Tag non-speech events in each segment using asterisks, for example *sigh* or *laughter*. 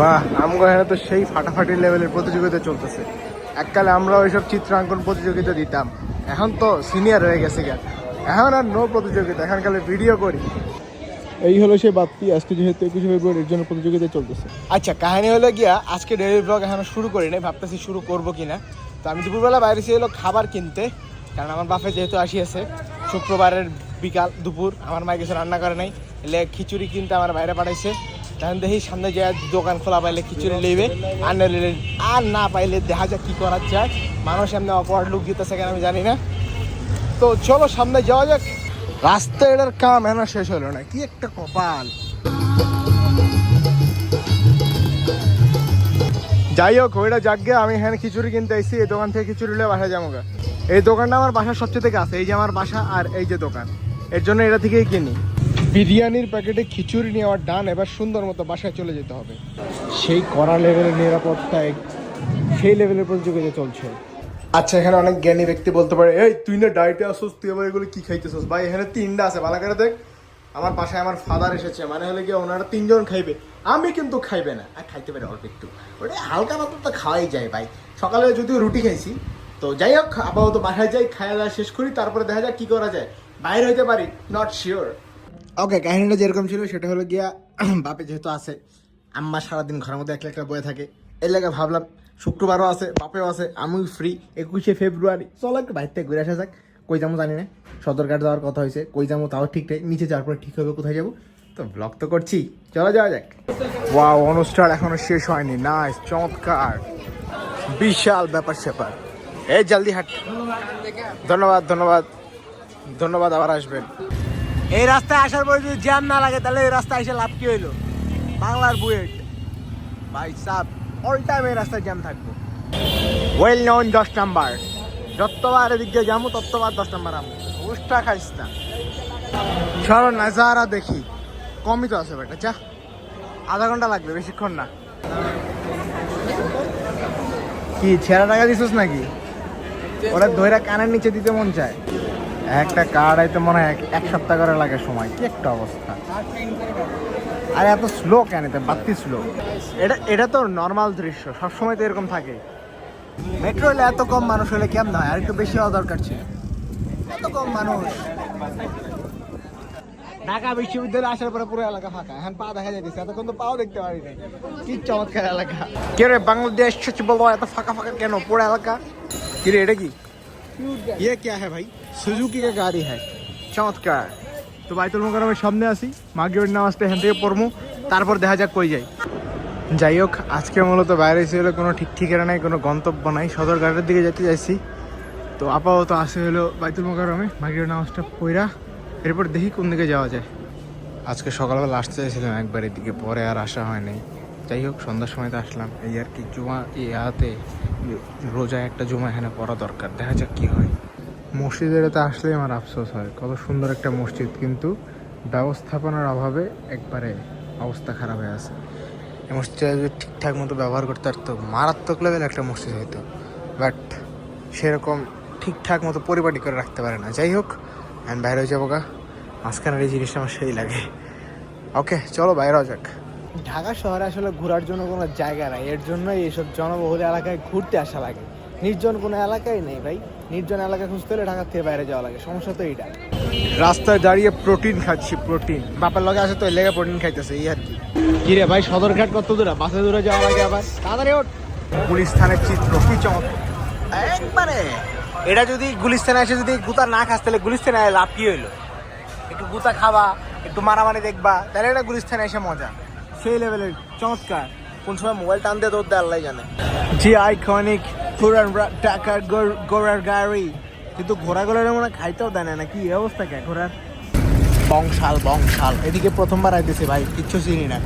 বাহ আমগো এখানে তো সেই ফাটাফাটি লেভেলের প্রতিযোগিতা চলতেছে। এককালে আমরা ওইসব চিত্রাঙ্কন প্রতিযোগিতা দিতাম। এখন তো সিনিয়র হয়ে গেছে গা। এখন আর নো প্রতিযোগিতা এখন খালি ভিডিও করি। এই হলো সেই বাপ্তি আজকে যেহেতু একুশে ফেব্রুয়ারির জন্য প্রতিযোগিতা চলতেছে। আচ্ছা কাহিনী হলো গিয়া আজকে ডেলি ব্লগ এখনও শুরু করি নাই ভাবতেছি শুরু করব কিনা। তো আমি দুপুরবেলা বাইরে ছিল খাবার কিনতে কারণ আমার বাপে যেহেতু আসিয়াছে শুক্রবারের বিকাল দুপুর আমার মা কিছু রান্না করে নাই এলে খিচুড়ি কিনতে আমার বাইরে পাঠাইছে। তখন দেখি সামনে যে দোকান খোলা পাইলে খিচুড়ি নেবে, আর না আর না পাইলে দেখা যাক কি করা যায়। মানুষ এমনি অকওয়ার্ড লুক দিতেছে কেন আমি জানি না। তো চলো সামনে যাওয়া যাক। রাস্তা এটার কাম এখনও শেষ হলো না, কি একটা কপাল। যাই হোক, ওইটা যাকে আমি এখানে খিচুড়ি কিনতে এসেছি এই দোকান থেকে খিচুড়ি নিয়ে বাসা যাব এই দোকানটা আমার বাসার সবচেয়ে থেকে আছে, এই যে আমার বাসা আর এই যে দোকান। এর জন্য এটা থেকেই কিনি। বিরিয়ানির প্যাকেটে খিচুড়ি নেওয়ার ডান এবার সুন্দর মতো বাসায় চলে যেতে হবে। সেই কড়া লেভেলের নিরাপত্তায় সেই লেভেলের প্রতিযোগিতা চলছে। আচ্ছা এখানে অনেক জ্ঞানী ব্যক্তি বলতে পারে, এই, তুই না ডায়েটে আসোস তুই আবার এগুলো কি খাইতেছস? ভাই, এখানে তিনটা আছে। ভালো করে দেখ, আমার বাসায় আমার ফাদার এসেছে। মানে হলে কি ওনারা তিনজন খাইবে। আমি কিন্তু খাইবে না। আর খাইতে পারে অল্প একটু। ওটা হালকা মতো তো খাওয়াই যায় ভাই। সকালে যদিও রুটি খাইছি, তো যাই হোক, আপাতত বাসায় যাই, খাওয়া দাওয়া শেষ করি, তারপরে দেখা যাক কি করা যায়। বাইরে হইতে পারি নট শিওর ওকে কাহিনীটা যেরকম ছিল, সেটা হলো গিয়া *clears throat* বাপে যেহেতু আছে, আম্মা সারাদিন ঘরের মধ্যে একলা একটা বয়ে থাকে। এর লাগে ভাবলাম, শুক্রবারও আছে, বাপেও আছে, আমিও ফ্রি একুশে ফেব্রুয়ারি চলো একটু বাইর থেকে ঘুরে আসা যাক। কই যাব জানি না। সদরঘাট যাওয়ার কথা হয়েছে, কই যাব তাও ঠিক নেই। নিচে যাওয়ার পরে ঠিক হবে কোথায় যাব? তো ব্লগ তো করছি। চলো যাওয়া যাক। ওয়াও অনুষ্ঠান এখনও শেষ হয়নি। নাইস চমৎকার। বিশাল ব্যাপার স্যাপার। এই জলদি হাট। ধন্যবাদ ধন্যবাদ। ধন্যবাদ, আবার আসবেন। এই রাস্তায় আসার পরে যদি জ্যাম না লাগে, তাহলে এই রাস্তায় এসে লাভ কি হইল? বাংলার বুয়েট ভাই সাহ অল টাইম এই রাস্তায় জ্যাম থাকব। ওয়েল নন দশ নাম্বার যতবার এদিক দিয়ে যাব, ততবার দশ নাম্বার আমো উষ্টা খাইস না। চলো নাজারা দেখি। কমই তো আছে বেটা যা। আধা ঘণ্টা লাগবে, বেশিক্ষণ না। কি, ছেঁড়া টাকা দিছিস নাকি? ওরা ধৈরা কানের নিচে দিতে মন চায়। একটা কার্ড আইতে মনে হয় এক- সপ্তাহ করে লাগে সময়। কি একটা অবস্থা। আর এত স্লো কেন এটা? বাত্তি স্লো এটা এটা তো নর্মাল দৃশ্য, সবসময় তো এরকম থাকে। মেট্রো হলে এত কম মানুষ হলে কেমন হয়? আর একটু বেশি হওয়া দরকার ছিল। এত কম মানুষ। ঢাকা বিশ্ববিদ্যালয়ে আসার পরে পুরো এলাকা ফাঁকা। এখন পা দেখা যাইতেছে, এতক্ষণ তো পাও দেখতে পারি নাই। কি চমৎকার এলাকা। কে রে, বাংলাদেশ বলো এত ফাঁকা ফাঁকা কেন? পুরো এলাকা। কি রে, এটা কি? ইয়ে ক্যা হ্যাঁ ভাই সুজুকি কা গাড়ি হ্যাঁ চমৎকার তো বাইতুল মোকারমের সামনে আসি মাগরিবের নামাজটা এখান থেকে পড়ব তারপর দেখা যাক কই যাই যাই হোক আজকে মূলত বাইরে ছিল কোনো ঠিক ঠিকানা নাই কোনো গন্তব্য নাই সদরঘাটের দিকে যেতে চাইছি তো আপাতত আসে হলো বাইতুল মোকারমে মাগরিবের নামাজটা পইরা এরপর দেখি কোন দিকে যাওয়া যায় আজকে সকালবেলা আসতে চাইছিলাম একবার এদিকে পরে আর আসা হয় নাই যাই হোক সন্ধ্যার সময় তো আসলাম। এই আর কি জুমা ইয়াতে রোজা একটা জুমা এখানে পড়া দরকার। দেখা যাক কি হয়। মসজিদের তো আসলেই আমার আফসোস হয়। কত সুন্দর একটা মসজিদ, কিন্তু ব্যবস্থাপনার অভাবে একবারে অবস্থা খারাপ হয়ে আছে। এই মসজিদটা যদি ঠিকঠাক মতো ব্যবহার করতে পারতো, মারাত্মক লেভেল একটা মসজিদ হইতো। বাট সেরকম ঠিকঠাক মতো পরিপাটি করে রাখতে পারে না। যাই হোক আমি বাইরে যাব গা। মাঝখানের এই জিনিসটা আমার সেই লাগে। ওকে চলো বাইরে হওয়া যাক। ঢাকা শহরে আসলে ঘোরার জন্য কোনো জায়গা নাই। এর জন্যই এইসব জনবহুল এলাকায় ঘুরতে আসা লাগে। নির্জন কোনো এলাকায় নেই ভাই। নির্জন এলাকা খুঁজতে হলে ঢাকা থেকে বাইরে যাওয়া লাগে। সমস্যা তো এইটা। রাস্তায় দাঁড়িয়ে প্রোটিন খাচ্ছি প্রোটিন। বাপের লগে আসে তো এই লেগে প্রোটিন খাইতেছে এই আর কি। কি রে ভাই সদরঘাট কত দূরে? বাসে দূরে যাওয়া লাগে আবার। তাড়াতাড়ি ওঠ। গুলিস্তানের চিত্র কি চমৎকার একবারে। এটা যদি গুলিস্তানে এসে যদি গুতা না খাস তাহলে গুলিস্তানে আয় লাভ কি হইল? একটু গুতা খাবা একটু মারামারি দেখবা তাহলে এটা গুলিস্তানে এসে মজা। সেই লেভেলের চমৎকার। কোন সময় মোবাইল টান দিয়ে দৌড় দেয় আল্লাহ জানে। জি আইকনিক পুরান টাকার ঘোড়ার গাড়ি। কিন্তু ঘোড়াগুলোর মনে হয় খাইতেও দেয় না কি অবস্থা কে ঘোড়ার? বংশাল বংশাল। এদিকে প্রথমবার আইতেছে ভাই কিচ্ছু চিনি না।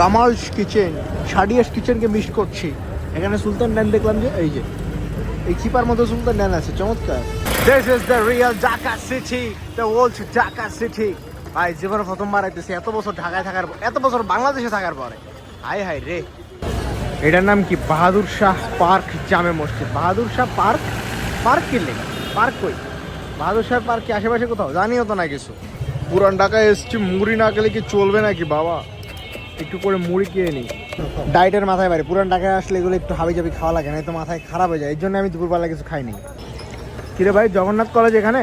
কামালস কিচেন সাডিয়াস কিচেনকে মিস করছি। এখানে সুলতান ড্যান দেখলাম যে এই যে এই চিপার মতো সুলতান ড্যান আছে চমৎকার। This is the real Dhaka city the old Dhaka city ভাই জীবনে প্রথমবার আইতেছি। এত বছর ঢাকায় থাকার পর এত বছর বাংলাদেশে থাকার পরে। হাই হাই রে। এটার নাম কি? বাহাদুর শাহ পার্ক জামে মসজিদ। বাহাদুর শাহ পার্ক? পার্ক কি লেখা পার্ক কই? বাহাদুর শাহ পার্ক কি আশেপাশে কোথাও? জানিও তো না কিছু। পুরান ঢাকায় এসছি মুড়ি না খেলে কি চলবে নাকি বাবা? একটু করে মুড়ি কিনে নিই ডায়েটের মাথায় বাড়ি। পুরান ঢাকায় আসলে এগুলো একটু হাবি জাবি খাওয়া লাগে না তো মাথায় খারাপ হয়ে যায়। এই জন্য আমি দুপুরবেলা কিছু খাইনি। কিরে ভাই জগন্নাথ কলেজ এখানে?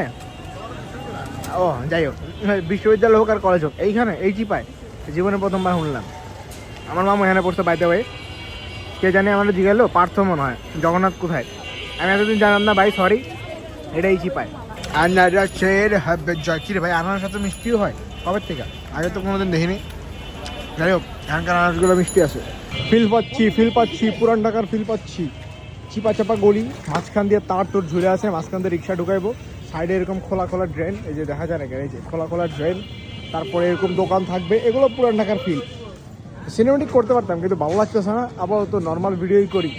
ও যাই হোক। বিশ্ববিদ্যালয় হোক আর কলেজ হোক এইখানে এই চিপায় জীবনে প্রথমবার শুনলাম। আমার মামা এখানে পড়তে পাইতে ভাই কে জানে আমাদের জিজ্ঞাসা পার্থ মনে হয়। জগন্নাথ কোথায়? আমি এতদিন জানলাম না ভাই সরি এটাই চিপায় আনারসের হাবে জয়। কিরে ভাই আনারস সাথে মিষ্টিও হয়? কবে থেকে? আগে তো কোনোদিন দেখিনি। যাই হোক এখানকার আনারসগুলো মিষ্টি আছে। ফিল পাচ্ছি ফিল পাচ্ছি পুরান ঢাকার ফিল পাচ্ছি। চিপা চাপা গলি মাঝখান দিয়ে তার তোর ঝুলে আছে মাঝখান দিয়ে রিক্সা ঢুকাইবো। সাইডে এরকম খোলা খোলা ড্রেন এই যে দেখা যায় না এই যে খোলা খোলা ড্রেন তারপরে এরকম দোকান থাকবে এগুলো পুরান ঢাকার ফিল সিনেমেটিক করতে পারতাম কিন্তু ভালো লাগতেছে না আপাতত নর্মাল ভিডিওই করি।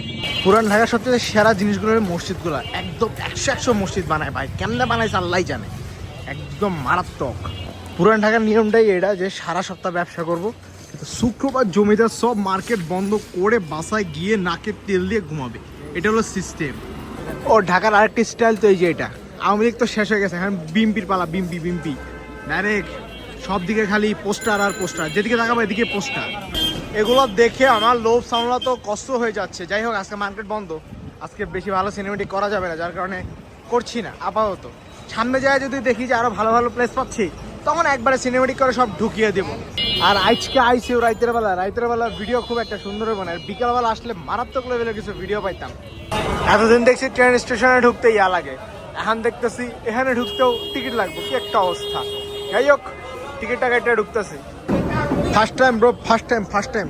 পুরান ঢাকার সবচেয়ে সেরা জিনিসগুলো মসজিদগুলো। একদম একশো একশো মসজিদ বানায় ভাই কেমনে বানাইছে আল্লাহ জানে। একদম মারাত্মক। পুরান ঢাকার নিয়মটাই এটা যে সারা সপ্তাহ ব্যবসা করব কিন্তু শুক্রবার জমিদার সব মার্কেট বন্ধ করে বাসায় গিয়ে নাকের তেল দিয়ে ঘুমাবে। এটা হলো সিস্টেম ও ঢাকার আরেকটি স্টাইল তো এই যে এটা। আওয়ামী লীগ তো শেষ হয়ে গেছে। এখন বিম্পির পালা বিম্পি বিম্পি ডাইরেক্ট সব দিকে খালি পোস্টার আর পোস্টার। যেদিকে তাকাবো এদিকে পোস্টার। এগুলো দেখে আমার লোভ সামলা তো কষ্ট হয়ে যাচ্ছে। যাই হোক, আজকে মার্কেট বন্ধ। আজকে বেশি ভালো সিনেমেটিক করা যাবে না, যার কারণে করছি না, আপাতত। সামনে যায় যদি দেখি যে আরও ভালো ভালো প্লেস পাচ্ছি, তখন একবারে সিনেমেটিক করে সব ঢুকিয়ে দেবো। আর আজকে আইসিও রাইতের বেলা। রাইতের বেলা ভিডিও খুব একটা সুন্দর হবে না। বিকালবেলা আসলে মারাত্মক লেভেলের কিছু ভিডিও পাইতাম। এতদিন দেখছি ট্রেন স্টেশনে ঢুকতে ইয়া লাগে। এখন দেখতেছি এখানে ঢুকতেও টিকিট লাগবে। কি একটা অবস্থা। যাই হোক টিকিটটা টাকা এটা ঢুকতেছি। First time bro first time first time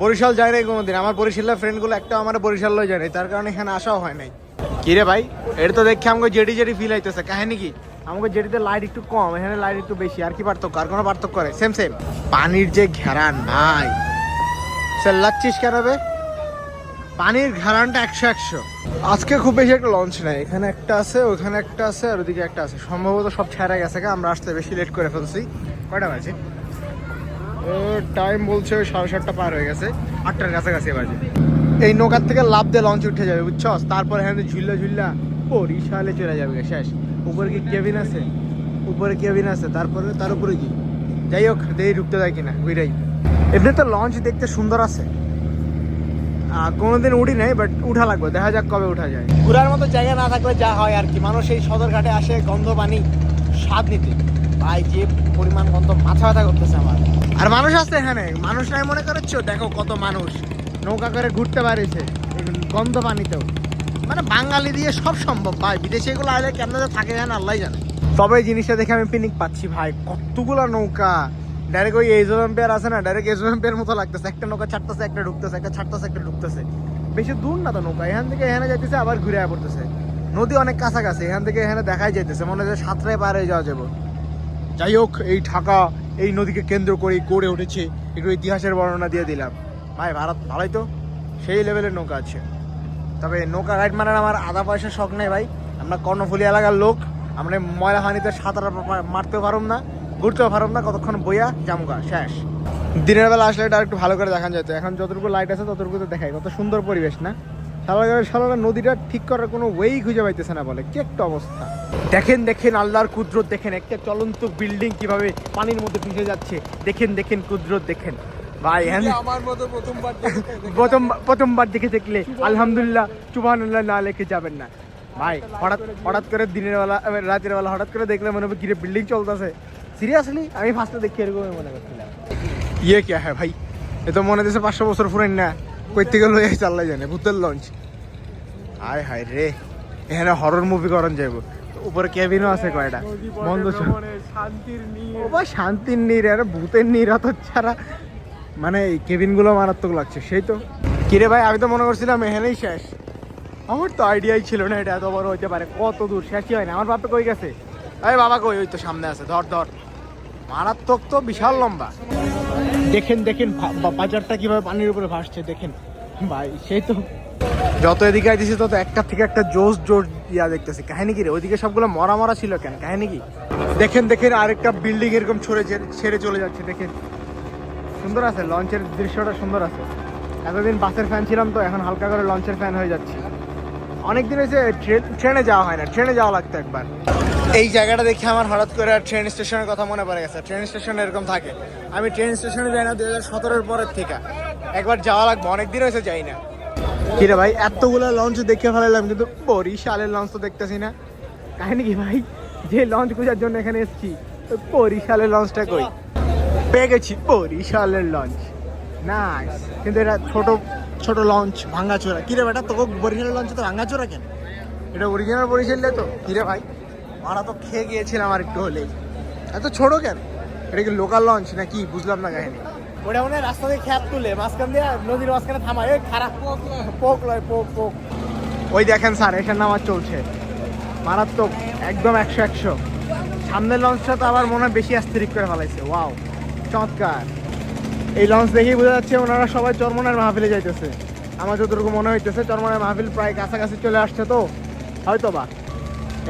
Barishal যায় নাই কোনোদিন। আমার বরিশালের ফ্রেন্ডগুলো একটা আমার বরিশাল লই যায় নাই। তার কারণে এখানে আসাও হয় নাই। কি রে ভাই? এটা তো দেখে আমাকে জেডি জেডি ফিল হইতেছে কাহিনী কি? আমাকে জেডিতে লাইট একটু কম এখানে লাইট একটু বেশি। আর কি পার্থক্য? আর কোনো পার্থক্য করে সেম সেম পানির যে ঘেরান ভাই স্যার লাচ্ছিস কেন বে পানির ঘেরানটা একশো একশো। আজকে খুব বেশি একটা লঞ্চ নাই। এখানে একটা আছে, ওখানে একটা আছে, আর ওদিকে একটা আছে। সম্ভবত সব ছেড়ে গেছে আমরা আসতে বেশি লেট করে ফেলছি। কয়টা বাজে? টাইম বলছে ওই সাড়ে সাতটা পার হয়ে গেছে। আটটার কাছাকাছি বাজে। এই নৌকার থেকে লাভ দিয়ে লঞ্চ উঠে যাবে, বুঝছস? তারপর এখানে ঝুল্লা ঝুল্লা বরিশালে চলে যাবে শেষ। উপরে কি কেবিন আছে? উপরে কেবিন আছে, তারপরে, তার উপরে কি? যাই হোক, দেই ঢুকতে যায় কিনা ওইটাই এমনি তো লঞ্চ দেখতে সুন্দর আছে। কোনোদিন উঠি নাই বাট উঠা লাগবে, দেখা যাক কবে উঠা যায়। ঘুরার মতো জায়গা না থাকলে যা হয় আর কি, মানুষ এই সদরঘাটে আসে গন্ধ পানি স্বাদ নিতে। ভাই, যে পরিমাণ গন্ধ, মাথা ব্যথা করতেছে আমার। আর মানুষ আছে এখানে, মানুষ নাই মনে করছ? দেখো কত মানুষ, নৌকা করে ঘুরতে পারিছে গন্ধ পানিতেও মানে বাঙালি দিয়ে সব সম্ভব, ভাই, বিদেশে এগুলো আইলে কেমন থাকে জানে আল্লাহ জানে। তবে জিনিসটা দেখে আমি পিনিক পাচ্ছি, ভাই, কতগুলা নৌকা ডাইরেক্ট ওই এজো এম্পেয়ার আছে না ডাইরেক্ট এজো এম্পেয়ার মতো লাগতেছে। একটা নৌকা ছাড়তেছে, একটা ঢুকতেছে, একটা ছাড়তেছে, একটা ঢুকতেছে। বেশি দূর না তো নৌকা, এখান থেকে এখানে যাইতেছে, আবার ঘুরে পড়তেছে। নদী অনেক কাছাকাছি, এখান থেকে এখানে দেখাই যাইতেছে, মনে হয় সাঁতরায় পার হয়ে যাওয়া যাব। যাই হোক, এই ঢাকা, এই নদীকে কেন্দ্র করে গড়ে উঠেছে, একটু ইতিহাসের বর্ণনা দিয়ে দিলাম। ভাই, ভারত ভালোই তো, সেই লেভেলের নৌকা আছে। তবে নৌকা রাইড মারার আমার আধা পয়সা শখ নেই ভাই। আমরা কর্ণফুলি এলাকার লোক, আমরা ময়লা হানিতে সাঁতার মারতে পারুম না। ঘুরতেও পারুম না কতক্ষণ বইয়া জামুকা শেষ। দিনের বেলা আসলে এটা একটু ভালো করে দেখান যেত এখন যতটুকু লাইট আছে ততটুকু তো দেখাই। কত সুন্দর পরিবেশ না? সারা নদীটা ঠিক করার কোনো ওয়েই খুঁজে পাইতেছে না বলে। কি একটা অবস্থা। দেখেন দেখেন আল্লাহর কুদরত দেখেন। একটা চলন্ত বিল্ডিং কীভাবে পানির মধ্যে ভেসে যাচ্ছে। দেখেন দেখেন কুদরত দেখেন। ভাই হ্যাঁ। আমার মতো প্রথমবার প্রথম প্রথমবার দেখে দেখলে আলহামদুলিল্লাহ চুবান না লেখে যাবেন না। ভাই হঠাৎ হঠাৎ করে দিনের বেলা রাতের বেলা হঠাৎ করে দেখলে মনে হবে গিরে বিল্ডিং চলতেছে। সিরিয়াসলি আমি ফার্স্টে দেখি এরকমই মনে করছিলাম। ইয়ে কে হ্যাঁ ভাই? এ তো মনে হচ্ছে পাঁচশো বছর ফুরেন না। কই থেকে লয়ে চাল্লাই জানে ভূতের লঞ্চ হায় হায় রে এখানে হরর মুভি করান যাইব। উপরে কেবিনও আছে কয়টা? বন্ধ ছিল শান্তির ও শান্তির নীর আরে ভূতের নীর অত ছাড়া। মানে এই কেবিনগুলো মারাত্মক লাগছে সেই তো। কিরে ভাই আমি তো মনে করছিলাম এখানেই শেষ। আমার তো আইডিয়াই ছিল না এটা এত বড় হইতে পারে। কত দূর শেষই হয় না। আমার বাপে কই গেছে? আরে বাবা কই? ওই তো সামনে আছে ধর ধর। মারাত্মক তো বিশাল লম্বা। দেখেন দেখেন বাজারটা কীভাবে পানির উপরে ভাসছে দেখেন। ভাই সেই তো। যত এদিকে আইতেছি তত একটা থেকে একটা জোস জোর ইয়া দেখতেছি। কাহিনী কি রে? ওইদিকে সবগুলো মরা মরা ছিল কেন? কাহিনী কি? দেখেন দেখেন আরেকটা বিল্ডিং এরকম ছড়ে ছেড়ে চলে যাচ্ছে দেখেন। সুন্দর আছে লঞ্চের দৃশ্যটা সুন্দর আছে। এতদিন বাসের ফ্যান ছিলাম তো এখন হালকা করে লঞ্চের ফ্যান হয়ে যাচ্ছি। অনেকদিন হয়েছে ট্রেন- যাওয়া হয় না ট্রেনে যাওয়া লাগতো একবার। এই জায়গাটা দেখে আমার হঠাৎ করে আর ট্রেন স্টেশনের কথা মনে পড়ে গেছে। ট্রেন স্টেশন এরকম থাকে। আমি ট্রেন স্টেশনে যাই না দুই হাজার সতেরোর পরের থেকে। একবার যাওয়া লাগবে অনেক দিন হয়েছে যাই না। কিরে ভাই এতগুলো লঞ্চ দেখে ফেলালাম কিন্তু বরিশালের লঞ্চ তো দেখতেছি না। কাহিনী কি ভাই? যে লঞ্চ খোঁজার জন্য এখানে এসেছি বরিশালের লঞ্চটা কই? পেয়ে গেছি বরিশালের লঞ্চ না কিন্তু এটা ছোট ছোট লঞ্চ ভাঙ্গাচোরা। কিরে বেটা তোকে বরিশালের লঞ্চ তো ভাঙ্গাচোরা কেন? এটা অরিজিনাল বরিশাল তো। কিরে ভাই? মারা তো খেয়ে গিয়েছিলাম আর একটু হলেই। এত ছোট কেন? এটা কি লোকাল লঞ্চ না কি? বুঝলাম না কাহিনী। ওটা মনে রাস্তা দিয়ে খ্যাপ তুলে মাঝখান দিয়ে নদীর মাঝখানে থামায়। ওই খারাপ পোক লয় পোক পোক। ওই দেখেন স্যার এখানে নামাজ চলছে। মারাত্মক একদম একশো একশো। সামনের লঞ্চটা তো আবার মনে হয় বেশি আস্তরিক করে ফেলাইছে। ওয়াও চমৎকার। এই লঞ্চ দেখেই বোঝা যাচ্ছে ওনারা সবাই চরমনের মাহফিলে যাইতেছে। আমার যতটুকু মনে হইতেছে চরমনের মাহফিল প্রায় কাছাকাছি চলে আসছে তো হয়তো বা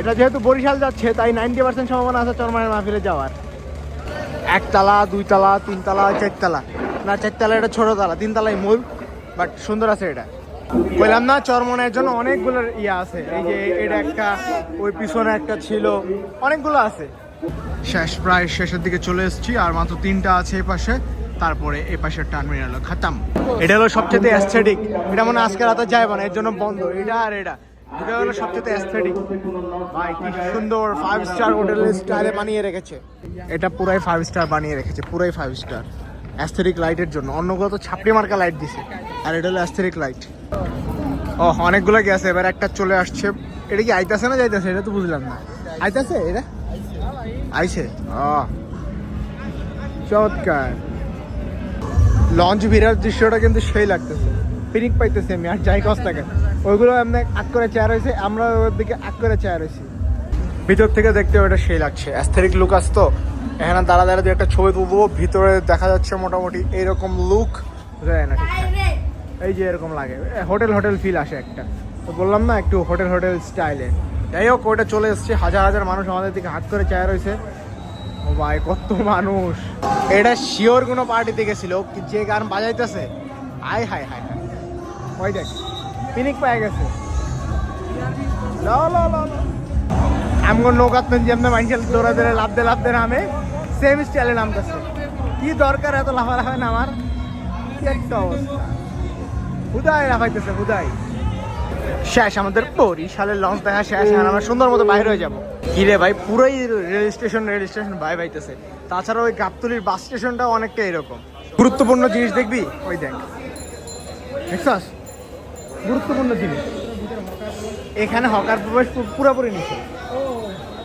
এটা যেহেতু বরিশাল যাচ্ছে, তাই নাইনটি পার্সেন্ট সম্ভাবনা আছে চরমনের মাহফিলে যাওয়ার। একতলা, দুইতলা, তিনতলা, চারতলা। না, চারতলা এটা ছোট তালা তিনতলাই মূল বাট সুন্দর আছে এটা। বললাম না, চরমনের জন্য অনেকগুলো ইয়ে আছে। এই যে এটা একটা, ওই পিছনে একটা ছিল, অনেকগুলো আছে। শেষ, প্রায় শেষের দিকে চলে এসেছি, আর মাত্র তিনটা আছে এই পাশে তারপরে এই পাশের টার্মিনাল খাতাম। এটা হলো সবচেয়ে অ্যাস্থেটিক এটা মনে আজকে রাতে যায় না, এর জন্য বন্ধ। এটা আর এটা। এটা হলো সবচেয়ে কি সুন্দর ফাইভ স্টার হোটেলের বানিয়ে রেখেছে। এটা ফাইভ স্টার বানিয়ে রেখেছে ফাইভ স্টার লাইটের জন্য। লাইট দিছে। আর এটা হলো লাইট ও অনেকগুলো গেছে। এবার একটা চলে আসছে। এটা কি আইতাছে না যাইতাছে? এটা তো বুঝলাম না। আইতাছে? এটা? আইছে। ও চমৎকার। লঞ্চ ভিড়ার দৃশ্যটা কিন্তু সেই লাগতেছে। পিনিক পাইতেছে আমি, আর যাই কষ্ট থাকে ওইগুলো এমনি আগ করে চেয়ার হয়েছে আমরা ওর দিকে আগ করে চেয়ার হয়েছি ভিতর থেকে দেখতে ওটা সেই লাগছে। অ্যাস্থেটিক লুক আসতো এখানে দাঁড়া দাঁড়া দিয়ে একটা ছবি তুলবো, ভিতরে দেখা যাচ্ছে মোটামুটি এইরকম লুক যায় না এই যে এরকম লাগে। হোটেল হোটেল ফিল আসে একটা। তো বললাম না, একটু হোটেল হোটেল স্টাইলে যাই হোক ওটা চলে এসছে। হাজার হাজার মানুষ আমাদের দিকে হাত করে চেয়ার হয়েছে ভাই, কত মানুষ। এটা শিওর কোনো পার্টিতে গেছিল যে গান বাজাইতেছে? আয় হায় হায় হায় ওই দেখ, পিনিক পায়ে গেছে। ল ল ল আমগো নৌকাত যেমন মানুষের দৌড়া দৌড়ে লাভ দে লাভ দে নামে সেম স্টাইলে নামতেছে। কি দরকার এত লাফালাফি নামার? কি একটা অবস্থা। হুদাই লাফাইতেছে হুদাই শেষ, আমাদের বরিশালের লঞ্চ দেখা শেষ আর আমরা সুন্দর মতো বাইরে হয়ে যাব। কিরে ভাই? পুরোই রেল স্টেশন রেল স্টেশন ভাই ভাইতেছে। তাছাড়া ওই গাবতলির বাস স্টেশনটাও অনেকটা এরকম। গুরুত্বপূর্ণ জিনিস দেখবি? ওই দেখ। দেখছস? গুরুত্বপূর্ণ জিনিস। এখানে হকার প্রবেশ পুরোপুরি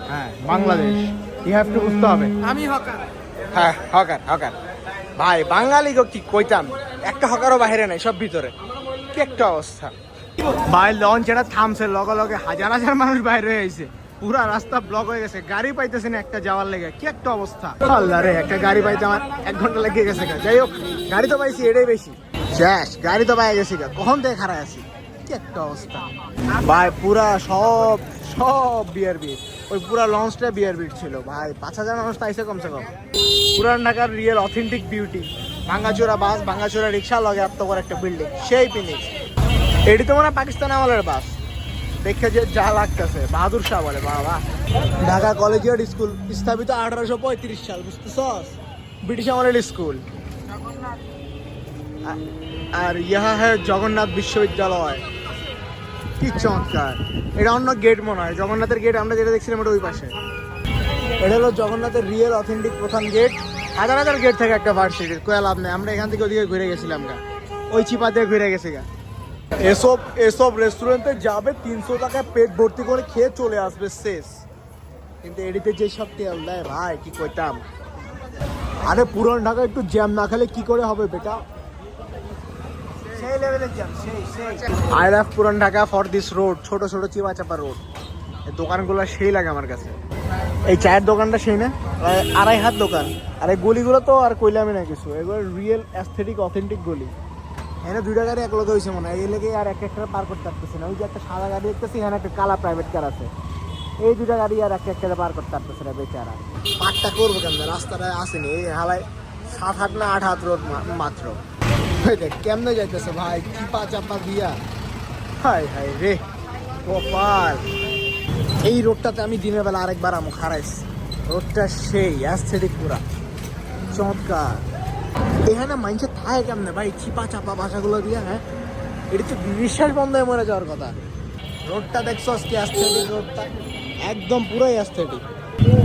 হ্যাঁ বাংলাদেশ। ইউ হ্যাভ টু বুঝতে হবে। আমি হকার। হ্যাঁ হকার হকার। ভাই বাঙালি গো কি কইতাম? একটা হকারও বাইরে নাই সব ভিতরে। কি একটা অবস্থা। ভাই লঞ্চ এটা থামছে লগে লগে হাজার হাজার মানুষ বাইরে হয়েছে। পুরা রাস্তা ব্লক হয়ে গেছে। গাড়ি পাইতেছে না একটা যাওয়ার লেগে। কি একটা অবস্থা? আল্লাহ রে, একটা গাড়ি পাইতে আমার এক ঘণ্টা লেগে গেছে। যাই হোক, গাড়ি তো পাইছি, এটাই বেশি। শেষ, গাড়ি তো পাই গেছি। কখন থেকে খারাপ আছি? কি একটা অবস্থা। ভাই, পুরা সব সব বিয়ার বিট ওই পুরা লঞ্চটা বিয়ার বিট ছিল। ভাই, পাঁচ হাজার মানুষ তো আইসে কমসে কম। পুরান ঢাকার রিয়েল অথেন্টিক বিউটি ভাঙ্গাচোরা বাস ভাঙ্গাচোরা রিক্সা লগে বড় একটা বিল্ডিং সেই ফিনিক্স এটি তো মনে হয় পাকিস্তান আমলের বাস দেখে যে যা লাগতেছে বাহাদুর শাহ বলে বাবা। ঢাকা কলেজিয়েট স্কুল স্থাপিত আঠারোশো পঁয়ত্রিশ সাল বুঝতেছস? ব্রিটিশ আমলের স্কুল। আর ইহা হ্যাঁ জগন্নাথ বিশ্ববিদ্যালয়। কি চমৎকার। এটা অন্য গেট মনে হয় জগন্নাথের গেট আমরা যেটা দেখছিলাম ওটা ওই পাশে। এটা হলো জগন্নাথের রিয়েল অথেন্টিক প্রধান গেট হাজার হাজার গেট থেকে একটা ভার্সিটির কোয়া লাভ নেই আমরা এখান থেকে ওদিকে ঘুরে গেছিলাম গা। ওই চিপা দিয়ে ঘুরে গেছি গা। এসব এসব রেস্টুরেন্টে যাবে, তিনশো টাকায় পেট ভর্তি করে খেয়ে চলে আসবে শেষ। কিন্তু এডিতে যেসব তেল দেয় ভাই, কি কইতাম? আরে পুরান ঢাকা একটু জ্যাম না খেলে কি করে হবে বেটা? আই লাভ পুরান ঢাকা ফর দিস রোড ছোট ছোট চিপা চাপা রোড এই দোকানগুলো সেই লাগে আমার কাছে। এই চায়ের দোকানটা সেই না? আড়াই হাত দোকান। আর এই গলিগুলো তো আর কইলামই না কিছু। এগুলো রিয়েল অ্যাস্থেটিক অথেন্টিক গলি। এখানে দুইটা গাড়ি এক লগে হয়েছে মনে হয়। এই লেগে আর এক একটা পার করতে পারতেছে না। ওই যে একটা সাদা গাড়ি দেখতেছি, এখানে একটা কালা প্রাইভেট কার আছে। এই দুটা গাড়ি আর এক একটা পার করতে পারতেছে না বেচারা। পারটা করব কেন রাস্তাটায় আসেনি। এই হালায় সাত হাত না আট হাত রোড মাত্র। কেমনে যাইতেছে ভাই? চিপা চাপা দিয়া। হাই হাই রে, কপাল। এই রোডটাতে আমি দিনের বেলা আরেকবার আমো খারাইছি রোডটা সেই অ্যাস্থেটিক পুরা। চমৎকার। এখানে মানুষের থাকে কেমনে? ভাই, চিপা চাপা বাসাগুলো দিয়ে হ্যাঁ? এটা তো নিঃশ্বাস বন্ধ হয়ে মরে যাওয়ার কথা। রোডটা দেখছস কি অ্যাস্থেটিক রোডটা? একদম পুরোই অ্যাস্থেটিক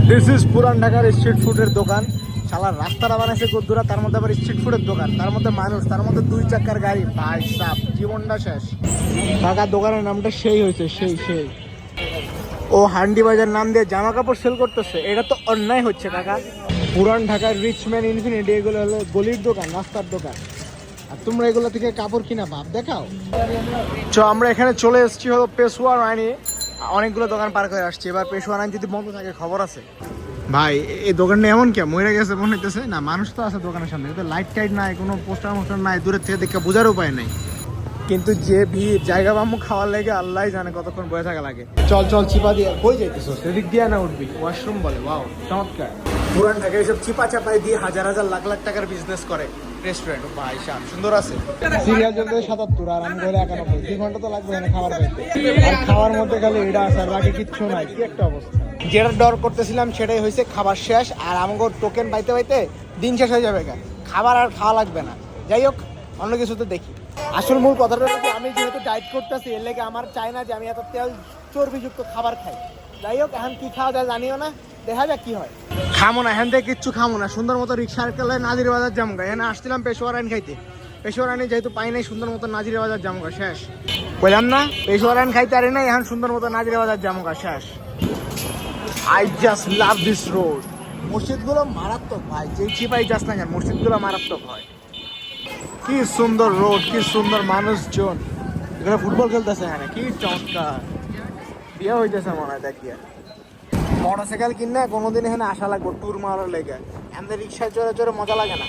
দিস ইজ পুরান ঢাকার স্ট্রিট ফুডের দোকান। শালার রাস্তাটা বানাইছে কদ্দুরা তার মধ্যে আবার স্ট্রিট ফুডের দোকান। তার মধ্যে মানুষ, তার মধ্যে দুই চাকার গাড়ি। ভাই, সাপ, জীবনটা শেষ। ঢাকার দোকানের নামটা সেই হয়েছে, সেই সেই। ও হান্ডি বাজার নাম দিয়ে জামা কাপড় সেল করতেছে। এটা তো অন্যায় হচ্ছে, কাকা। পুরান ঢাকার রিচম্যান ইনফিনিটি এগুলো হলো গলির দোকান রাস্তার দোকান। আর তোমরা এগুলো থেকে কাপড় কিনা ভাব দেখাও। চ আমরা এখানে চলে এসেছি হলো পেশোয়া রানি অনেকগুলো দোকান পার করে আসছি। এবার পেশোয়া রানি যদি বন্ধ থাকে খবর আছে। ভাই এই দোকানটা এমন কে মরে গেছে মনে হইতেছে না মানুষ তো আছে দোকানের সামনে কিন্তু লাইট টাইট নাই কোনো পোস্টার মোস্টার নাই দূরের থেকে দেখে বোঝার উপায় নাই। কিন্তু যে ভিড় জায়গা বামু খাওয়ার লেগে আল্লাহ জানে কতক্ষণ বয়ে থাকা লাগে। চল চল চিপা দিয়ে কই যাইতেছো? সেদিক দিয়ে না উঠবি? ওয়াশরুম বলে ওয়াও চমৎকার। পুরান ঢাকায় সব চিপা চাপাই দিয়ে হাজার হাজার লাখ লাখ টাকার বিজনেস করে। রেস্টুরেন্ট ভাই সাহেব সুন্দর আছে। সিরিয়াল চলতে সাতাত্তর, আর আমি ধরে একানব্বই। দুই ঘণ্টা তো লাগবে না খাবার পাইতে আর খাওয়ার মধ্যে খালি এটা আছে, আর বাকি কিচ্ছু নাই। কি একটা অবস্থা। যেটা ডর করতেছিলাম, সেটাই হয়েছে খাবার শেষ। আর আমাকে টোকেন পাইতে পাইতে দিন শেষ হয়ে যাবে। খাবার আর খাওয়া লাগবে না। যাই হোক, অন্য কিছু তো দেখি। আসল মূল কথাটা যে, আমি যেহেতু ডায়েট করতেছি, এর লেগে আমার চাই না যে আমি এত তেল চর্বিযুক্ত খাবার খাই। যাই হোক, এখন কি খাওয়া যায় জানিও না। দেখা যাক কি হয়। খামো না এখান কিচ্ছু খামো না। সুন্দর মতো রিক্সার কেলে নাজির বাজার জামগা এখানে আসছিলাম পেশোয়ার আইন খাইতে। পেশোয়ার আইনে যেহেতু পাই নাই, সুন্দর মতো নাজির বাজার জামগা শেষ। বললাম না, পেশোয়ার আইন খাইতে আরে না এখন সুন্দর মতো নাজির বাজার জামগা শেষ। I just love this road মসজিদগুলো মারাত্মক ভাই যে চিপাই যাস না কেন, মসজিদগুলো মারাত্মক হয়। কি সুন্দর রোড কি সুন্দর মানুষজন। এখানে ফুটবল খেলতেছে এখানে, কি চমৎকার। বিয়ে হইতেছে মনে হয় দেখিয়া মোটরসাইকেল কিনে কোনোদিন এখানে আসা লাগবো ট্যুর মারার লেগে। এমনি রিক্সায় চড়ে চড়ে মজা লাগে না।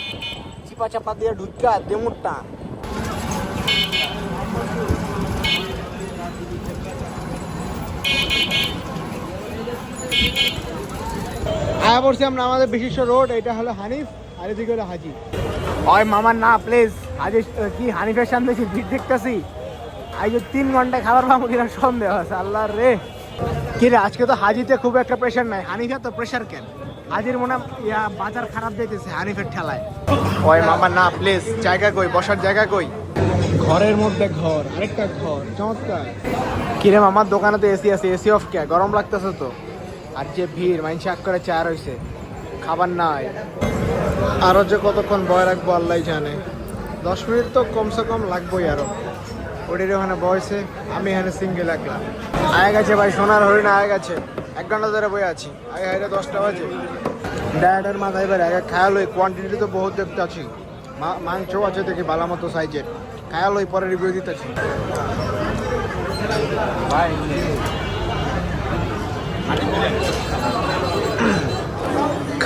চিপা চাপা দিয়ে ঢুকা দেমুর আয়া পড়ছি আমরা আমাদের বিশিষ্ট রোড, এটা হলো হানিফ, আর এদিকে হলো হাজি। ওই মামার না প্লিজ হাজি কি হানিফের সামনে দেখতেছি? আজ তিন ঘন্টায় খাবার পাবো কিনা সন্দেহ আছে, আল্লাহ রে। কি রে আজকে তো হাজিতে খুব একটা প্রেশার নাই। হানিফের তো প্রেশার কেন? হাজির মনে হয় ইয়া বাজার খারাপ দিতেছে হানিফের ঠেলায়। ওই মামা না প্লিজ জায়গা কই? বসার জায়গা কই? ঘরের মধ্যে ঘর আরেকটা ঘর। চমৎকার। কিরে মামার দোকানে তো এসি আছে এসি অফ কে? গরম লাগতেছে তো। আর যে ভিড় মাইন শাক করে চার হয়েছে খাবার নাই। আরও যে কতক্ষণ বয় রাখব আল্লাহ জানে। দশ মিনিট তো কমসে কম লাগবোই আরও। ওটির ওখানে বয়সে আমি এখানে সিঙ্গেল একলা। আয় গেছে ভাই, সোনার হরিণ আয় গেছে। এক ঘণ্টা ধরে বই আছি। আগে হাইরে দশটা বাজে। ডায়েটের মাথায় এবার এক খায়াল ওই কোয়ান্টিটি তো বহুত দেখতে আছি। মাংসও আছে দেখি ভালো মতো সাইজের খায়াল ওই পরে রিভিউ দিতেছি। ভাই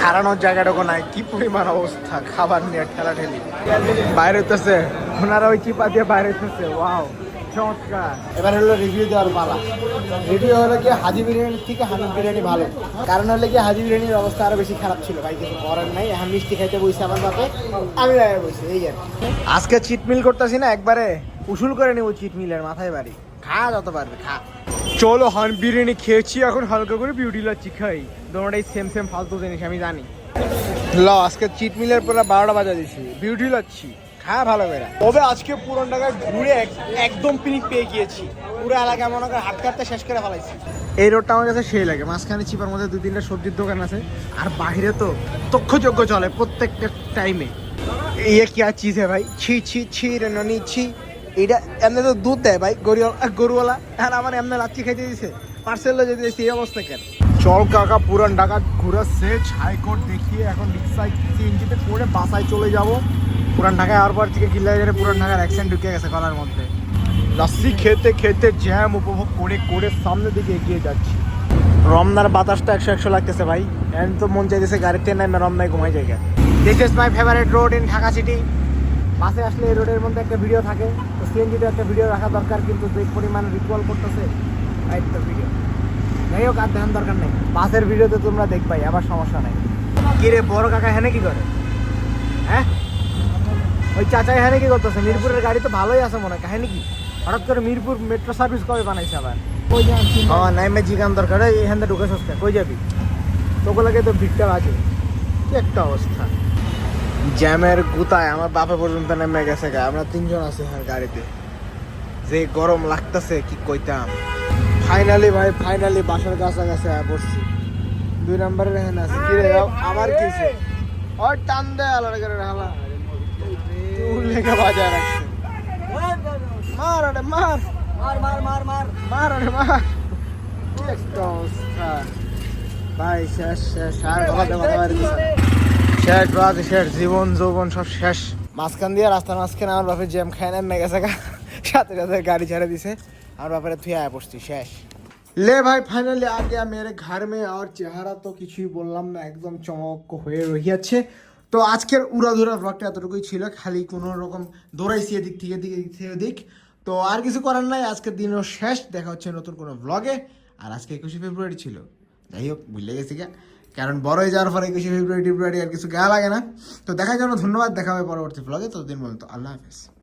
খারানোর জায়গাটুকু নাই। কি পরিমাণ অবস্থা? খাবার নিয়ে ঠেলা ঠেলি বাইরে হইতেছে। ওনারা ওই চিপা দিয়ে বাইরে হইতেছে। ওয়াও, চমৎকার। এবার হলো রিভিউ দেওয়ার পালা। রিভিউ হলো কি, হাজি বিরিয়ানি থেকে হানিফ বিরিয়ানি ভালো। কারণ হলো কি, হাজি বিরিয়ানির অবস্থা আরও বেশি খারাপ ছিল। ভাই, কিছু করার নাই। এখন মিষ্টি খাইতে বসে আমার বাপে। আমি বসে এই আর আজকে চিট মিল করতেছি না, একবারে উসুল করে নেব চিট মিলের মাথায় বাড়ি। খা, যত পারবে খা। চলো, হান বিরিয়ানি খেয়েছি এখন, হালকা করে বিউটি লাচ্ছি খাই। দোনোটাই সেম সেম ফালতু জিনিস, আমি জানি। ল, আজকে চিট মিলের পরে বারোটা বাজা দিছি। বিউটি লাচ্ছি, খা ভালো করে। তবে আজকে পুরান ঢাকায় ঘুরে এক- একদম পিনিক পেয়ে গিয়েছি। পুরো এলাকা মনে করে হাট কাটতে শেষ করে ফেলাইছি। এই রোডটা আমার কাছে সেই লাগে, মাঝখানে চিপার মধ্যে দু তিনটা সবজির দোকান আছে। আর বাইরে তো তক্ষযোগ্য চলে প্রত্যেকটা টাইমে ইয়ে কি আর চিজ হ্যাঁ ভাই? ছি ছি ছি রে ননি, ছি। এটা এমনি তো দুধ দেয় ভাই গরুওয়ালা গরুওয়ালা। আর আমার এমনি লাচ্ছি খাইতে দিছে। পার্সেল যদি দিয়েছে এই অবস্থা কেন? চল কাকা, পুরান ঢাকা ঘুরে সেচ হাইকোর্ট দেখিয়ে এখন রিক্সায় সিএনজিতে করে বাসায় চলে যাব। পুরান ঢাকায় আর পর থেকে কিল্লা গেলে পুরান ঢাকার অ্যাক্সেন্ট ঢুকে গেছে গলার মধ্যে। লাস্সি খেতে খেতে জ্যাম উপভোগ করে করে সামনের দিকে এগিয়ে যাচ্ছি। রমনার বাতাসটা একশো একশো লাগতেছে ভাই। এখন তো মন চাইতেছে গাড়িতে নামে রমনায় ঘুমাই জায়গা this is my favourite road in Dhaka city বাসে আসলে এই রোডের মধ্যে একটা ভিডিও থাকে। তো সিএনজিতে একটা ভিডিও রাখা দরকার কিন্তু যে পরিমাণ রিকল করতেছে একটা ভিডিও যাই হোক আর ধ্যান দরকার নেই। বাসের ভিডিওতে তোমরা দেখবাই আবার সমস্যা নেই। কি রে বড় কাকা হ্যাঁ কি করে? হ্যাঁ? ওই চাচাই হ্যাঁ কি করতেছে? মিরপুরের গাড়ি তো ভালোই আছে মনে হয় কাহিনী কি? হঠাৎ করে মিরপুর মেট্রো সার্ভিস কবে বানাইছে আবার? নাইমে জিগান দরকার এই এখান থেকে ঢুকে সস্তা কই যাবি? তোকে লাগে তো ভিড়টা বাজে। কি একটা অবস্থা। জ্যামের গুতায় আমার বাপে পর্যন্ত নেমে গেছে গা। আমরা তিনজন আছি হ্যাঁ গাড়িতে। যে গরম লাগতেছে, কি কইতাম? ফাইনালি ভাই ফাইনালি বাসার কাছাকাছি আয়া পড়ছি। দুই নম্বরের হ্যাঁ আছে। কি রে আমার কিছে ওর টান দে আলাদা করে হালা। লেগে বাজায় রাখছে। মার আরে, মার। মার মার মার মার। মার আরে, মার। কি অবস্থা। ভাই শেষ শেষ আর কথা কথা বাইরে দিছে না। শেষ বাদ শেষ জীবন যৌবন সব শেষ মাঝখান দিয়ে রাস্তার মাঝখানে আমার বাপের জ্যাম খায় না গেছে গা সাথে সাথে গাড়ি ছেড়ে দিছে আমার বাপের থুয়ে আয় পড়ছি শেষ ले भाई फाइनली आ गया मेरे घर में और চেহারা তো কিছুই বললাম না একদম চমক হয়ে রহিয়াছে তো আজকের উড়াধুরা ব্লগটা এতটুকুই ছিল খালি কোনো রকম দৌড়াইছি এদিক থেকে এদিক এদিক থেকে ওদিক তো আর কিছু করার নাই আজকের দিনও শেষ দেখা হচ্ছে নতুন কোনো ব্লগে আর আজকে একুশে ফেব্রুয়ারি ছিল যাই হোক ভুলে গেছি গা। কারণ বড় হয়ে যাওয়ার পরে একুশে ফেব্রুয়ারি ফেব্রুয়ারি আর কিছু গা লাগে না। তো দেখার জন্য ধন্যবাদ, দেখা হবে পরবর্তী ব্লগে ততদিন বলতো আল্লাহ হাফেজ।